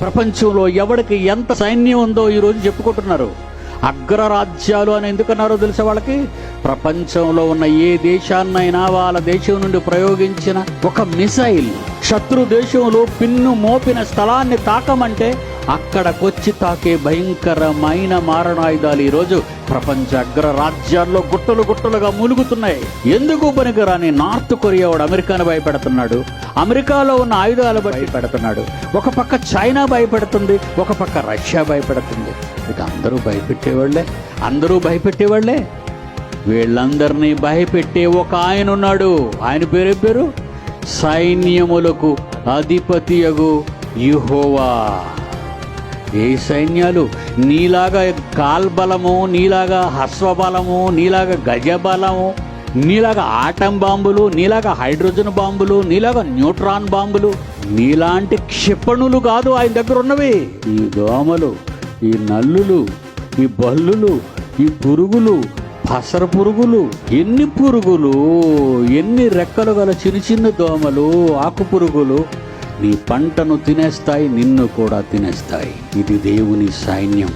ప్రపంచంలో ఎవడికి ఎంత సైన్యం ఉందో ఈరోజు చెప్పుకుంటున్నారు. అగ్రరాజ్యాలు అని ఎందుకన్నారో తెలిసే వాళ్ళకి? ప్రపంచంలో ఉన్న ఏ దేశాన్నైనా వాళ్ళ దేశం నుండి ప్రయోగించిన ఒక మిసైల్. శత్రు దేశంలో పిన్ను మోపిన స్థలాన్ని తాకమంటే అక్కడకొచ్చి తాకే భయంకరమైన మారణాయుధాలు ఈరోజు ప్రపంచ అగ్ర రాజ్యాల్లో గుట్టలు గుట్టలుగా మూలుగుతున్నాయి. ఎందుకు పనికిరాని నార్త్ కొరియా వాడు అమెరికాను భయపెడుతున్నాడు? అమెరికాలో ఉన్న ఆయుధాలు భయపెడుతున్నాడు. ఒక పక్క చైనా భయపెడుతుంది ఒక పక్క రష్యా భయపెడుతుంది. ఇక అందరూ భయపెట్టేవాళ్ళే. అందరూ భయపెట్టేవాళ్ళే. వీళ్ళందరినీ భయపెట్టే ఒక ఆయన ఉన్నాడు ఆయన పేరే పేరు? సైన్యములకు అధిపతియగు యుహోవా. ఏ సైన్యాలు నీలాగా కాల్బలము నీలాగా హస్వబలము నీలాగా గజబలము నీలాగా ఆటం బాంబులు నీలాగా హైడ్రోజన్ బాంబులు నీలాగా న్యూట్రాన్ బాంబులు నీలాంటి క్షిపణులు కాదు ఆయన దగ్గర ఉన్నవి. ఈ దోమలు ఈ నల్లులు ఈ బల్లులు ఈ పురుగులు పసర పురుగులు ఎన్ని పురుగులు ఎన్ని రెక్కలు గల చిన్న చిన్న దోమలు ఆకు పురుగులు నీ పంటను తినేస్తాయి నిన్ను కూడా తినేస్తాయి. ఇది దేవుని సైన్యం.